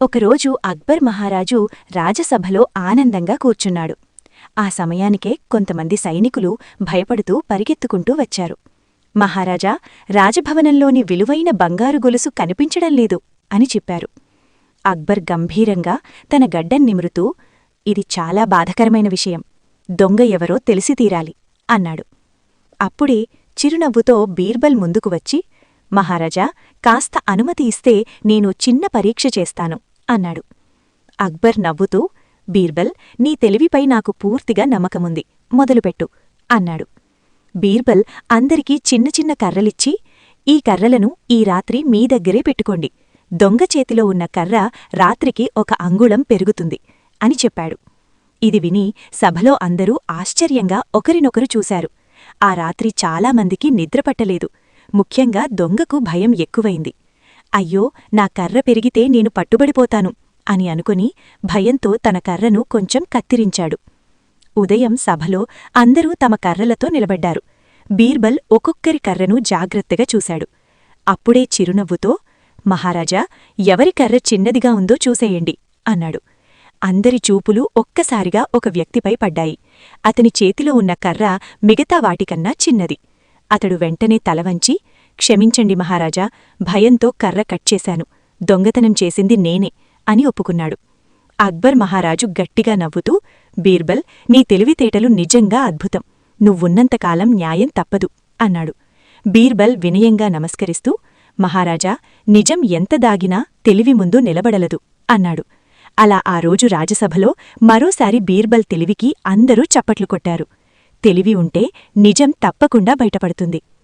ఒకరోజు అక్బర్ మహారాజు రాజసభలో ఆనందంగా కూర్చున్నాడు. ఆ సమయానికే కొంతమంది సైనికులు భయపడుతూ పరిగెత్తుకుంటూ వచ్చారు. మహారాజా రాజభవనంలోని విలువైన బంగారు గొలుసు కనిపించడం లేదు అని చెప్పారు. అక్బర్ గంభీరంగా తన గడ్డం నిమురుతూ ఇది చాలా బాధకరమైన విషయం. దొంగ ఎవరో తెలిసి తీరాలి అన్నాడు. అప్పుడే చిరునవ్వుతో బీర్బల్ ముందుకు వచ్చి మహారాజా కాస్త అనుమతి ఇస్తే నేను చిన్న పరీక్ష చేస్తాను. అన్నాడు. అక్బర్ నవ్వుతూ బీర్బల్ నీ తెలివిపై నాకు పూర్తిగా నమ్మకముంది మొదలుపెట్టు అన్నాడు. బీర్బల్ అందరికీ చిన్న చిన్న కర్రలిచ్చి ఈ కర్రలను ఈ రాత్రి మీ దగ్గరే పెట్టుకోండి దొంగ చేతిలో ఉన్న కర్ర రాత్రికి ఒక అంగుళం పెరుగుతుంది అని చెప్పాడు. ఇది విని సభలో అందరూ ఆశ్చర్యంగా ఒకరినొకరు చూశారు. ఆ రాత్రి చాలామందికి నిద్రపట్టలేదు ముఖ్యంగా దొంగకు భయం ఎక్కువైంది. అయ్యో నా కర్ర పెరిగితే నేను పట్టుబడిపోతాను అని అనుకుని భయంతో తన కర్రను కొంచెం కత్తిరించాడు. ఉదయం సభలో అందరూ తమ కర్రలతో నిలబడ్డారు. బీర్బల్ ఒక్కొక్కరి కర్రను జాగ్రత్తగా చూశాడు. అప్పుడే చిరునవ్వుతో మహారాజా ఎవరి కర్ర చిన్నదిగా ఉందో చూసేయండి అన్నాడు. అందరి చూపులు ఒక్కసారిగా ఒక వ్యక్తిపై పడ్డాయి. అతని చేతిలో ఉన్న కర్ర మిగతా వాటికన్నా చిన్నది. అతడు వెంటనే తలవంచి క్షమించండి మహారాజా భయంతో కర్ర కట్ చేశాను. దొంగతనం చేసింది నేనే అని ఒప్పుకున్నాడు. అక్బర్ మహారాజు గట్టిగా నవ్వుతూ బీర్బల్ నీ తెలివితేటలు నిజంగా అద్భుతం. నువ్వున్నంతకాలం న్యాయం తప్పదు అన్నాడు. బీర్బల్ వినయంగా నమస్కరిస్తూ మహారాజా నిజం ఎంత దాగినా తెలివి ముందు నిలబడలదు అన్నాడు. అలా ఆ రోజు రాజసభలో మరోసారి బీర్బల్ తెలివికి అందరూ చప్పట్లు కొట్టారు. తెలివి ఉంటే నిజం తప్పకుండా బయటపడుతుంది.